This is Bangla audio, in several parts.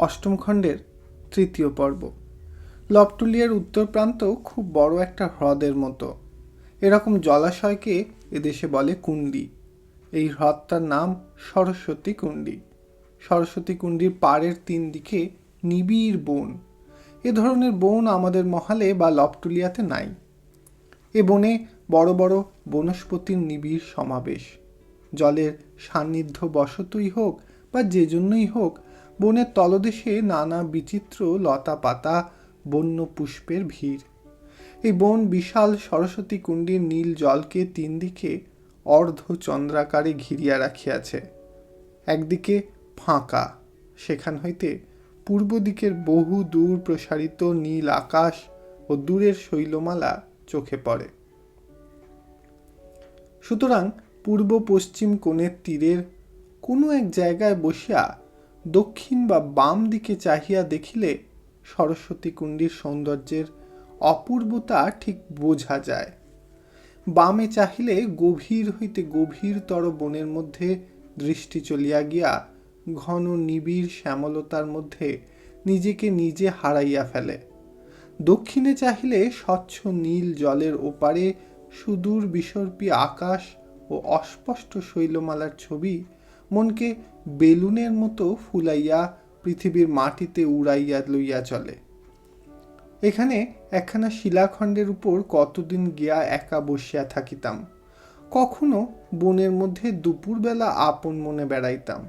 অষ্টম খণ্ডের তৃতীয় পর্ব। লবটুলিয়ার উত্তর প্রান্ত খুব বড় একটা হ্রদের মতো। এরকম জলাশয়কে এদেশে বলে কুণ্ডি। এই হ্রদটার নাম সরস্বতী কুণ্ডি। সরস্বতী কুণ্ডির পাড়ের তিন দিকে নিবিড় বন। এ ধরনের বন আমাদের মহালে বা লবটুলিয়াতে নাই। এ বনে বড় বড় বনস্পতির নিবিড় সমাবেশ। জলের সান্নিধ্য বশতই হোক বা যে জন্যই হোক বনের তলদেশে নানা বিচিত্র লতা পাতা বন্য পুষ্পের ভিড়। এই বন বিশাল সরস্বতী কুণ্ডির নীল জলকে তিন দিকে অর্ধ চন্দ্রাকারে ঘিরিয়া রাখিয়াছে। একদিকে ফাঁকা, সেখান হইতে পূর্ব দিকের বহু দূর প্রসারিত নীল আকাশ ও দূরের শৈলমালা চোখে পড়ে। সুতরাং পূর্ব পশ্চিম কোণের তীরের কোনো এক জায়গায় বসিয়া দক্ষিণ বা বাম দিকে চাহিয়া দেখিলে সরস্বতী কুণ্ডির সৌন্দর্যের অপূর্বতা ঠিক বোঝা যায়। বামে চাহিলে গভীর হইতে গভীরতর বনের মধ্যে দৃষ্টি চলিয়া গিয়া ঘন নিবিড় শ্যামলতার মধ্যে নিজেকে নিজে হারাইয়া ফেলে। দক্ষিণে চাহিলে স্বচ্ছ নীল জলের ওপারে সুদূর বিসর্পী আকাশ ও অস্পষ্ট শৈলমালার ছবি মনকে বেলুনের মতো ফুলাইয়া পৃথিবীর মাটিতে উড়াইয়া লইয়া চলে। এখানে একখানা শিলাখণ্ডের উপর কতদিন গিয়া একা বসিয়া থাকিতাম। কখনো বনের মধ্যে দুপুরবেলা আপন মনে বেড়াইতাম।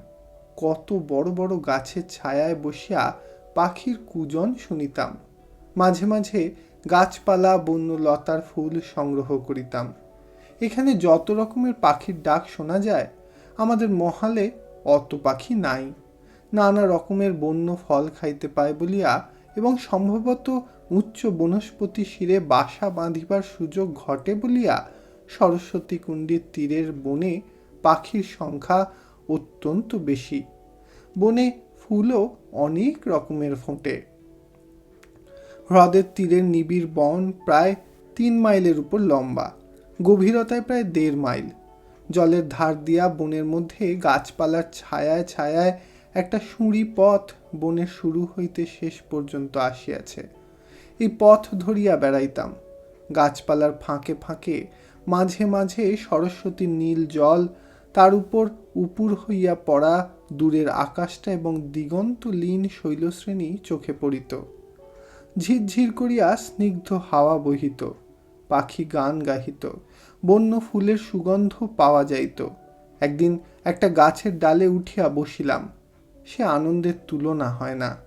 কত বড় বড় গাছের ছায়ায় বসিয়া পাখির কুজন শুনিতাম। মাঝে মাঝে গাছপালা, বন্যলতার ফুল সংগ্রহ করিতাম। এখানে যত রকমের পাখির ডাক শোনা যায়, আমাদের মহালে অত পাখি নাই। নানা রকমের বন্য ফল খাইতে পায় বলিয়া এবং সম্ভবত উচ্চ বনস্পতি শিরে বাসা বাঁধিবার সুযোগ ঘটে বলিয়া সরস্বতী কুণ্ডির তীরের বনে পাখির সংখ্যা অত্যন্ত বেশি। বনে ফুলও অনেক রকমের ফোটে। হ্রদের তীরের নিবিড় বন প্রায় তিন মাইলের উপর লম্বা। গভীরতায় প্রায় দেড় মাইল। জলের ধার দিয়া বনের মধ্যে গাছপালার ছায়ায় ছায়ায় একটা সুঁড়ি পথ বনের শুরু হইতে শেষ পর্যন্ত আসিয়াছে। এই পথ ধরিয়া বেড়াইতাম। গাছপালার ফাঁকে ফাঁকে, মাঝে মাঝে সরস্বতীর নীল জল, তার উপর উপুর হইয়া পড়া দূরের আকাশটা এবং দিগন্ত লীন শৈলশ্রেণী চোখে পড়িত। ঝিরঝির করিয়া স্নিগ্ধ হাওয়া বহিত, পাখি গান গাহিত বন্য ফুলের সুগন্ধ পাওয়া যাইত। একদিন একটা গাছের ডালে উঠিয়া বসিলাম। সে আনন্দের তুলনা হয় না।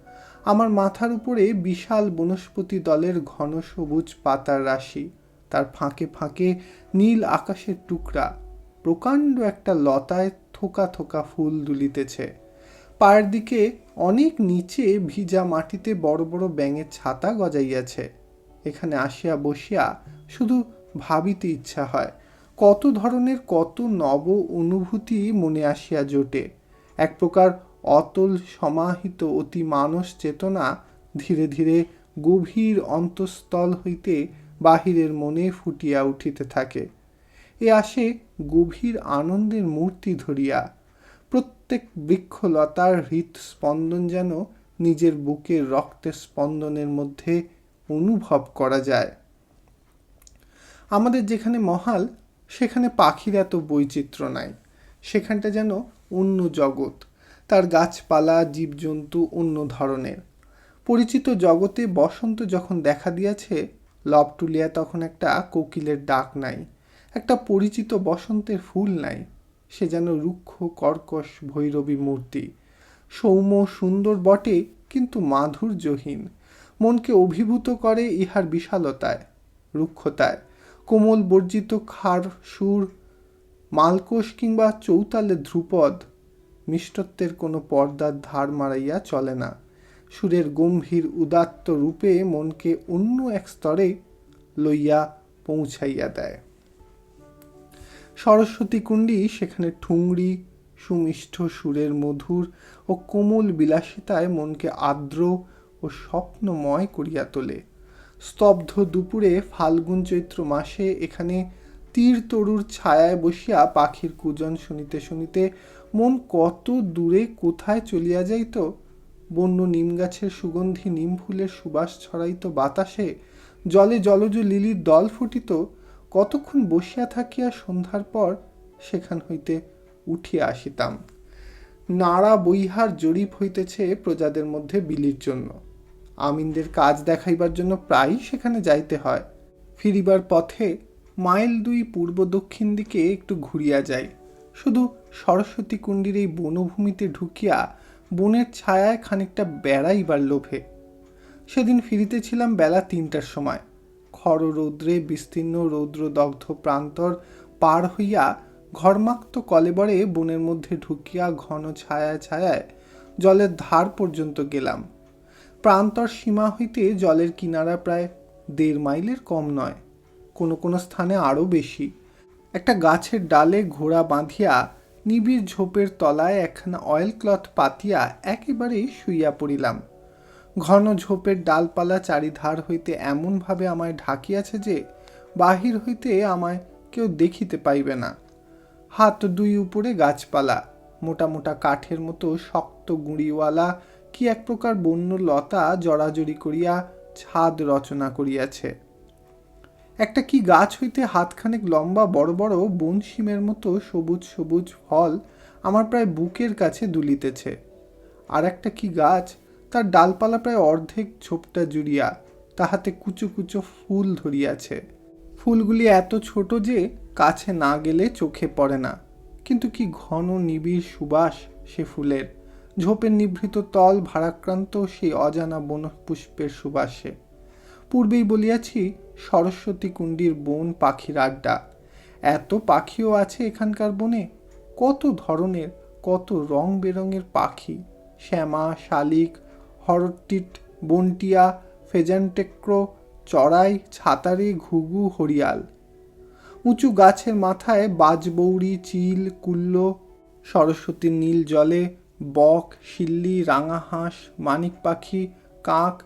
আমার মাথার উপরে বিশাল বনস্পতি দলের ঘন সবুজ পাতার রাশি। তার ফাঁকে ফাঁকে নীল আকাশের টুকরা। প্রকাণ্ড একটা লতায় থোকা থোকা ফুল দুলিতেছে। পায়ের দিকে অনেক নিচে ভিজা মাটিতে বড় বড় ব্যাঙের ছাতা গজাইয়াছে। এখানে আসিয়া বসিয়া শুধু ভাবিতে ইচ্ছা হয়। কত ধরনের, কত নব অনুভূতি মনে আসিয়া জোটে। এক প্রকার অতল সমাহিত অতি মানস চেতনা ধীরে ধীরে গভীর অন্তঃস্থল হইতে বাহিরের মনে ফুটিয়া উঠিতে থাকে। এ আসে গভীর আনন্দের মূর্তি ধরিয়া। প্রত্যেক বৃক্ষলতার হৃৎস্পন্দন যেন নিজের বুকের রক্তের স্পন্দনের মধ্যে অনুভব করা যায়। আমাদের যেখানে মহাল, সেখানে পাখির এত বৈচিত্র্য নাই। সেখানটা যেন অন্য জগৎ, তার গাছপালা, জীবজন্তু অন্য ধরনের। পরিচিত জগতে বসন্ত যখন দেখা দিয়াছে, লবটুলিয়া তখন একটা কোকিলের ডাক নাই, একটা পরিচিত বসন্তের ফুল নাই। সে যেন রুক্ষ, কর্কশ, ভৈরবী মূর্তি। সৌম্য, সুন্দর বটে, কিন্তু মাধুর্যহীন। মনকে অভিভূত করে ইহার বিশালতায়, রুক্ষতায়। কোমল বর্জিত খার সুর, মালকোষ কিংবা চৌতালে ধ্রুপদ, মিষ্টত্বের কোনো পর্দার ধার মারাইয়া চলে না। সুরের গম্ভীর, উদাত্ত রূপে মনকে অন্য এক স্তরে লইয়া পৌঁছাইয়া দেয়। সরস্বতী কুণ্ডী সেখানে ঠুংরি সুমিষ্ঠ সুরের মধুর ও কোমল বিলাসিতায় মনকে আর্দ্র ও স্বপ্নময় করিয়া তোলে। স্তব্ধ দুপুরে ফাল্গুন চৈত্র মাসে এখানে তীর তরুর ছায়ায় বসিয়া পাখির কুজন শুনিতে শুনিতে মন কত দূরে কোথায় চলিয়া যাইত? বন্য নিম গাছের সুগন্ধি নিম ফুলের সুবাস ছড়াইত বাতাসে, জলে জলজ লিলির দল ফুটিত। কতক্ষণ বসিয়া থাকিয়া সন্ধ্যার পর সেখান হইতে উঠিয়া আসিতাম। নাড়া বইহার জরিপ হইতেছে প্রজাদের মধ্যে বিলির জন্য। আমিনদের কাজ দেখাইবার জন্য প্রায়ই সেখানে যাইতে হয়। ফিরিবার পথে মাইল দুই পূর্ব দক্ষিণ দিকে একটু ঘুরিয়া যাই। শুধু সরস্বতী কুণ্ডীর এই বনভূমিতে ঢুকিয়া বনের ছায়ায় খানিকটা বেড়াইবার লোভে। সেদিন ফিরিতেছিলাম বেলা তিনটার সময়। খর রৌদ্রে বিস্তীর্ণ রৌদ্রদগ্ধ প্রান্তর পার হইয়া ঘর্মাক্ত কলেবরে বনের মধ্যে ঢুকিয়া ঘন ছায়ায় ছায়ায় জলের ধার পর্যন্ত গেলাম। প্রান্তর সীমা হইতে জলের কিনারা প্রায় দেড় মাইলের কম নয়, কোনো কোনো স্থানে আরও বেশি। একটা গাছের ডালে ঘোড়া বাঁধিয়া নিবিড় ঝোপের তলায় একখানা অয়েল ক্লথ পাতিয়া একেবারেই শুইয়া পড়িলাম। ঘন ঝোপের ডালপালা চারিধার হইতে এমনভাবে আমায় ঢাকিয়াছে যে বাহির হইতে আমায় কেউ দেখিতে পাইবে না। হাত দুই উপরে গাছপালা, মোটা মোটা কাঠের মতো শক্ত গুঁড়িওয়ালা কি এক প্রকার বন্য লতা জড়াজড়ি করিয়া ছাদ রচনা করিয়াছে। একটা কি গাছ হইতে হাতখানেক লম্বা বড় বড় বন বনশিমের মতো সবুজ সবুজ ফল আমার প্রায় বুকের কাছে দুলিতেছে। আর একটা কি গাছ, তার ডালপালা প্রায় অর্ধেক ঝোপটা জুড়িয়া তাহাতে কুচো কুচো ফুল ধরিয়াছে। ফুলগুলি এত ছোট যে কাছে না গেলে চোখে পড়ে না। কিন্তু কি ঘন নিবিড় সুবাস সে ফুলের। ঝোপের নিভৃত তল ভারাক্রান্ত সেই অজানা বনপুষ্পের সুবাসে। পূর্বেই বলিয়াছি, সরস্বতী কুণ্ডীর বন পাখির আড্ডা। এত পাখিও আছে এখানকার বনে। কত ধরনের, কত রং বেরঙের পাখি। শ্যামা, শালিক, হরটিট, বন্টিয়া, ফেজান্টেক্রো, চড়াই, ছাতারে, ঘুঘু, হরিয়াল। উঁচু গাছের মাথায় বাজবৌড়ি, চিল, কুল্ল, সরস্বতীর নীল জলে বক, শিল্লি, রাঙা হাঁস, মানিক পাখি, কাক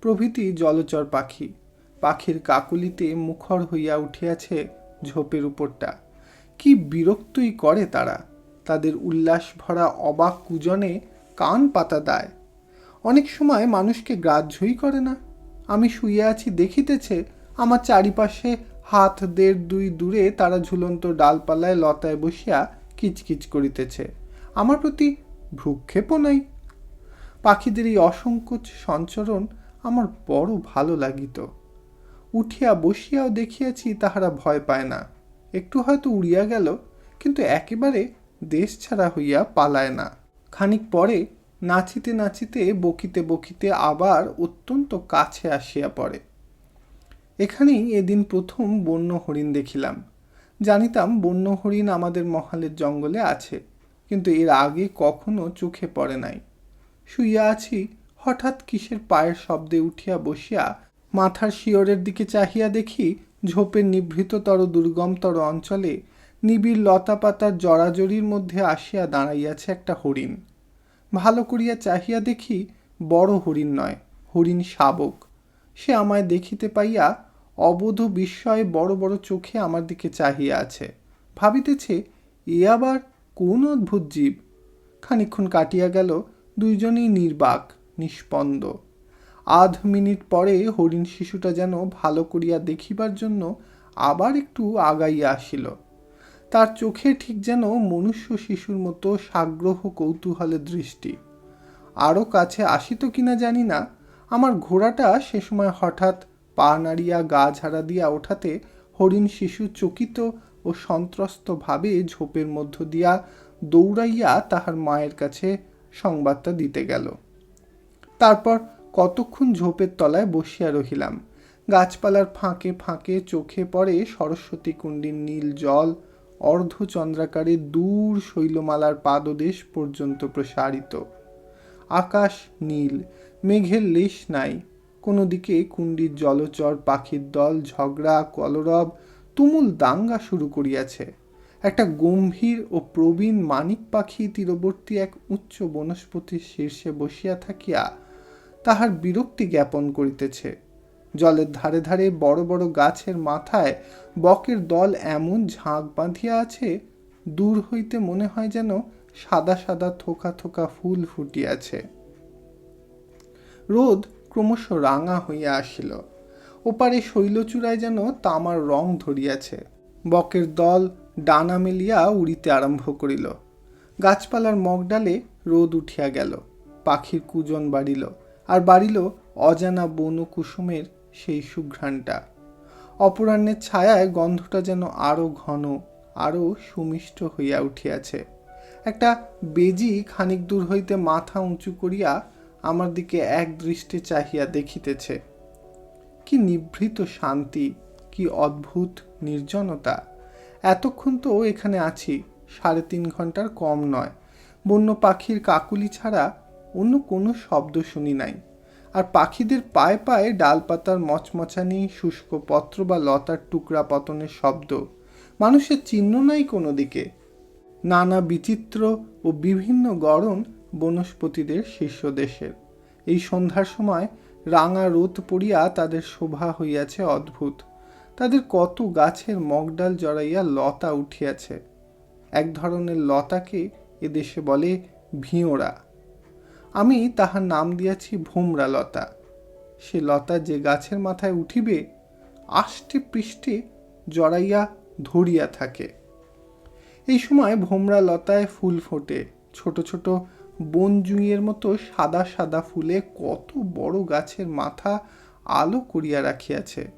প্রভৃতি জলচর পাখি। পাখির কাকুলিতে মুখর হইয়া উঠিয়াছে ঝোপের উপরটা। কি বিরক্তই করে তারা। তাদের উল্লাস ভরা অবাক কুজনে কান পাতা দেয়। অনেক সময় মানুষকে গ্রাহ্যই করে না। আমি শুয়ে আছি দেখিতেছে, আমার চারিপাশে হাত দেড় দুই দূরে তারা ঝুলন্ত ডালপালায় লতায় বসিয়া কিচকিচ করিতেছে। আমার প্রতি ভ্রুক্ষেপও নাই পাখিদের এই অসংকোচ সঞ্চরণ আমার বড় ভালো লাগিত। উঠিয়া বসিয়াও দেখিয়াছি তাহারা ভয় পায় না। একটু হয়তো উড়িয়া গেল, কিন্তু একেবারে দেশ ছাড়া হইয়া পালায় না। খানিক পরে নাচিতে নাচিতে, বকিতে বকিতে আবার অত্যন্ত কাছে আসিয়া পড়ে। এখানেই এদিন প্রথম বন্য হরিণ দেখিলাম। জানিতাম বন্য হরিণ আমাদের মহালের জঙ্গলে আছে। কিন্তু এর আগে কখনো চোখে পড়ে নাই। শুইয়া আছি, হঠাৎ কিসের পায়ের শব্দে উঠিয়া বসিয়া মাথার শিয়রের দিকে চাহিয়া দেখি ঝোপের নিভৃততর দুর্গমতর অঞ্চলে নিবিড় লতাপাতার জড়াজড়ির মধ্যে আসিয়া দাঁড়াইয়াছে একটা হরিণ। ভালো করিয়া চাহিয়া দেখি বড় হরিণ নয়, হরিণ শাবক। সে আমায় দেখিতে পাইয়া অবোধ বিস্ময়ে বড় বড় চোখে আমার দিকে চাহিয়া আছে। ভাবিতেছে, এ আবার কোন অদ্ভুত জীব? খানিক্ষণ কাটিয়া গেল, দুইজনেই নির্বাক, নিষ্পন্দ। আধ মিনিট পরে হরিণ শিশুটা যেন ভালো করিয়া দেখিবার জন্য আবার একটু আগাইয়া আসিল। তার চোখে ঠিক যেন মনুষ্য শিশুর মতো সাগ্রহ কৌতূহলের দৃষ্টি। আরও কাছে আসিত কিনা জানি না, আমার ঘোড়াটা সে সময় হঠাৎ পা নাড়িয়া গা ঝাড়া দিয়া ওঠাতে হরিণ শিশু চকিত ও সন্ত্রস্তভাবে ঝোপের মধ্য দিয়া দৌড়াইয়া তাহার মায়ের কাছে সংবাদটা দিতে গেল। তারপর কতক্ষণ ঝোপের তলায় বসিয়া রহিলাম। গাছপালার ফাঁকে ফাঁকে চোখে পড়ে সরস্বতী কুণ্ডির নীল জল, অর্ধচন্দ্রাকারে দূর শৈলমালার পাদদেশ পর্যন্ত প্রসারিত। আকাশ নীল, মেঘের লেশ নাই। কোনো দিকে কুণ্ডির জলচর, পাখির দল, ঝগড়া, কলরব তুমুল দাঙ্গা শুরু করিয়াছে। একটা গম্ভীর ও প্রবীণ মানিক পাখি তীরবর্তী এক উচ্চ বনস্পতির শীর্ষে বসিয়া থাকিয়া তাহার বিরক্তি জ্ঞাপন করিতেছে। জলের ধারে ধারে বড় বড় গাছের মাথায় বকের দল এমন ঝাঁক বাঁধিয়া আছে, দূর হইতে মনে হয় যেন সাদা সাদা থোকা থোকা ফুল ফুটিয়াছে। রোদ ক্রমশ রাঙা হইয়া আসিল। ওপারে শৈলচূড়ায় যেন তামার রং ধরিয়াছে। বকের দল ডানা মেলিয়া উড়িতে আরম্ভ করিল। গাছপালার মগডালে রোদ উঠিয়া গেল। পাখির কুজন বাড়িল, আর বাড়িল অজানা বন কুসুমের সেই সুঘ্রাণটা। অপরাহ্নের ছায়ায় গন্ধটা যেন আরও ঘন আরও সুমিষ্ট হইয়া উঠিয়াছে। একটা বেজি খানিক দূর হইতে মাথা উঁচু করিয়া আমার দিকে এক দৃষ্টে চাহিয়া দেখিতেছে। কি নিভৃত শান্তি, কি অদ্ভুত নির্জনতা। এতক্ষণ তো এখানে আছি, সাড়ে তিন ঘণ্টার কম নয়। বন্য পাখির কাকুলি ছাড়া অন্য কোনো শব্দ শুনি নাই। আর পাখিদের পায়ে পায়ে ডালপাতার মচমচানি, শুষ্ক পত্র বা লতার টুকরা পতনের শব্দ। মানুষের চিহ্ন নাই কোনো দিকে। নানা বিচিত্র ও বিভিন্ন গড়ন বনস্পতিদের শীর্ষ দেশের এই সন্ধ্যার সময় রাঙা রোদ পড়িয়া তাদের শোভা হইয়াছে অদ্ভুত। তাদের কত গাছের মগডাল জড়াইয়া লতা উঠিয়াছে। এক ধরনের লতাকে এদেশে বলে ভিঁওড়া আমি তাহার নাম দিয়াছি ভোমরা লতা। সে লতা যে গাছের মাথায় উঠিবে, আষ্টে পৃষ্ঠে জড়াইয়া ধরিয়া থাকে। এই সময় ভোমরা লতায় ফুল ফোটে, ছোট ছোট বন জুঁইয়ের মতো সাদা সাদা ফুলে কত বড় গাছের মাথা আলো করিয়া রাখিয়াছে।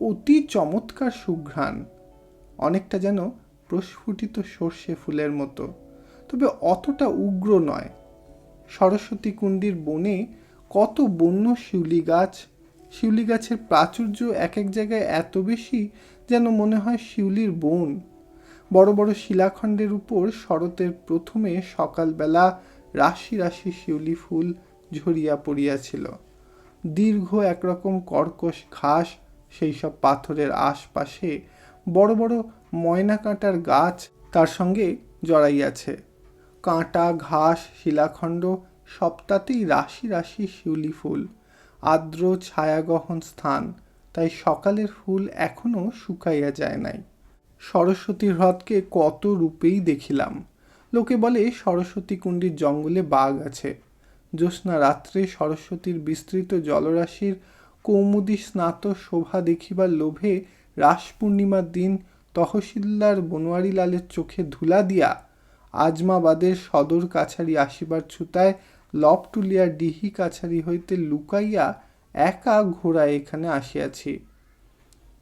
অতি চমৎকার সুঘ্রাণ, অনেকটা যেন প্রস্ফুটিত সর্ষে ফুলের মতো। তবে অতটা উগ্র নয়। সরস্বতী কুণ্ডির বনে কত বন্য শিউলি গাছ, শিউলি গাছের প্রাচুর্য এক এক জায়গায় এত বেশি যেন মনে হয় শিউলির বন। বড় বড় শিলাখণ্ডের উপর শরতের প্রথমে সকালবেলা রাশি রাশি শিউলি ফুল ঝরিয়া পড়িয়াছিল। দীর্ঘ একরকম কর্কশ ঘাস, সেই সব পাথরের আশপাশে বড় বড় ময়না কাঁটার গাছ তার সঙ্গে জড়াইয়াছে। কাঁটা, ঘাস, শিলাখণ্ড সবটাতেই রাশি রাশি শিউলি ফুল, আর্দ্র ছায়াগহন স্থান, তাই সকালের ফুল এখনও শুকাইয়া যায় নাই। সরস্বতী হ্রদকে কত রূপেই দেখিলাম। লোকে বলে সরস্বতী কুণ্ডির জঙ্গলে বাঘ আছে। জ্যোৎস্না রাত্রে সরস্বতীর বিস্তৃত জলরাশির কৌমুদি স্নাত শোভা দেখিবার লোভে রাস পূর্ণিমার দিন তহসিলদার বনোয়ারি লালের চোখে ধুলা দিয়া আজমাবাদের সদর কাছারি আসিবার ছুতায় লপটুলিয়া ডিহি কাছারি হইতে লুকাইয়া একা ঘোড়ায় এখানে আসিয়াছি।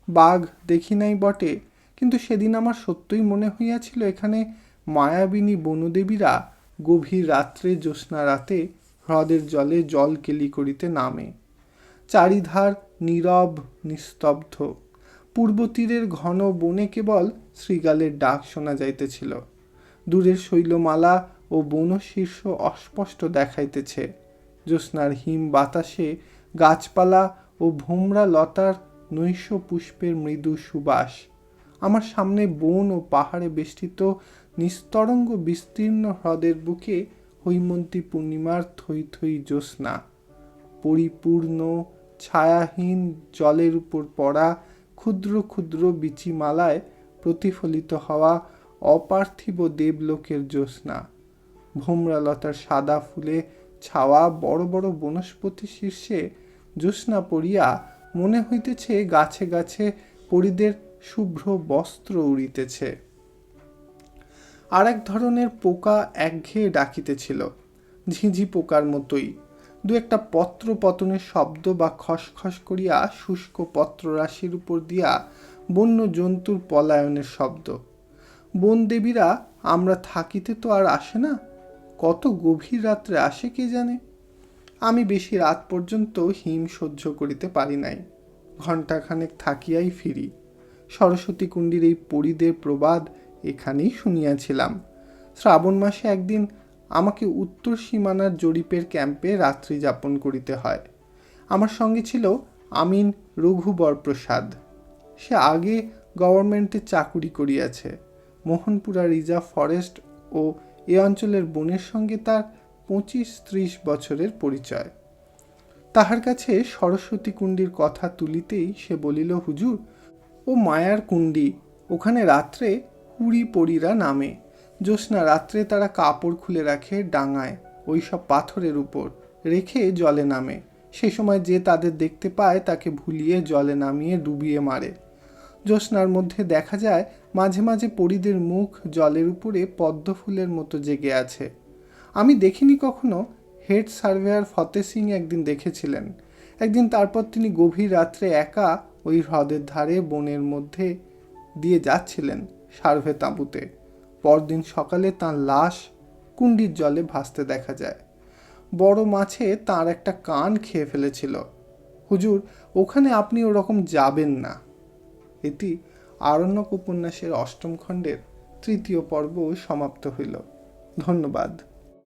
বাঘ দেখি নাই বটে, কিন্তু সেদিন আমার সত্যই মনে হইয়াছিল এখানে মায়াবিনী বনদেবীরা গভীর রাত্রে জ্যোৎস্না রাতে হ্রদের জলে জল কেলি করিতে নামে। চারিধার নীরব, নিস্তব্ধ। পূর্ব তীরের ঘন বনে কেবল শ্রীগালের ডাক শোনা যাইতেছিল। দূরের শৈলমালা ও বনশীর্ষ অস্পষ্ট দেখাইতেছে। জ্যোৎস্নার হিম বাতাসে গাছপালা ও ভোমরা লতার নৈশ পুষ্পের মৃদু সুবাস। আমার সামনে বন ও পাহাড়ে বেষ্টিত নিস্তরঙ্গ বিস্তীর্ণ হ্রদের বুকে হৈমন্তী পূর্ণিমার থই থই জ্যোৎস্না। পরিপূর্ণ, ছায়াহীন জলের উপর পড়া ক্ষুদ্র ক্ষুদ্র বিচিমালায় প্রতিফলিত হওয়া অপার্থিব দেবলোকের জ্যোৎস্না। ভোমরালতার সাদা ফুলে ছাওয়া বড় বড় বনস্পতি শীর্ষে জ্যোৎস্না পড়িয়া মনে হইতেছে গাছে গাছে পরিদের শুভ্র বস্ত্র উড়িতেছে। আর এক ধরনের পোকা একঘেয়ে ডাকিতেছিল। ঝিঝি পোকার মতোই। দু একটা পত্র পতনের শব্দ বা খসখস করিয়া শুষ্ক পত্ররাশির উপর দিয়া বন্য জন্তুর পলায়নের শব্দ। বন দেবীরা, আমরা থাকিতে তো আর আসে না। কত গভীর রাত্রে আসে কে জানে? আমি বেশি রাত পর্যন্ত হিম সহ্য করিতে পারি নাই। ঘণ্টাখানেক থাকিয়াই ফিরি। সরস্বতী কুণ্ডির এই পরিদের প্রবাদ এখানেই শুনিয়াছিলাম। শ্রাবণ মাসে একদিন আমাকে উত্তর সীমানার জরিপের ক্যাম্পে রাত্রি যাপন করিতে হয়। আমার সঙ্গে ছিল আমিন রঘুবর প্রসাদ সে আগে গভর্নমেন্টে চাকুরি করিয়াছে। মোহনপুরা রিজার্ভ ফরেস্ট ও এ অঞ্চলের বনের সঙ্গে তার পঁচিশ ত্রিশ বছরের পরিচয়। তাহার কাছে সরস্বতী কুণ্ডির কথা তুলিতেই সে বলিল, হুজুর, ও মায়ার কুণ্ডি, ওখানে রাত্রে হুড়ি পড়িরা নামে। জ্যোৎস্না রাত্রে তারা কাপড় খুলে রাখে ডাঙায় ওই সব পাথরের উপর, রেখে জলে নামে। সে সময় যে তাদের দেখতে পায় তাকে ভুলিয়ে জলে নামিয়ে ডুবিয়ে মারে। জ্যোৎস্নার মধ্যে দেখা যায়, মাঝে মাঝে পরীদের মুখ জলের উপরে পদ্ম ফুলের মতো জেগে আছে। আমি দেখিনি কখনো, হেড সার্ভেয়ার ফতে সিং একদিন দেখেছিলেন। একদিন তারপর তিনি গভীর রাত্রে একা ওই হ্রদের ধারে বনের মধ্যে দিয়ে যাচ্ছিলেন। সার্ভে তাঁবুতে। পরদিন সকালে তাঁর লাশ কুণ্ডির জলে ভাসতে দেখা যায়। বড় মাছে তার একটা কান খেয়ে ফেলেছিল। হুজুর, ওখানে আপনি ওরকম যাবেন না। এটি আরণ্যক উপন্যাসের অষ্টম খণ্ডের তৃতীয় পর্ব সমাপ্ত হইল। ধন্যবাদ।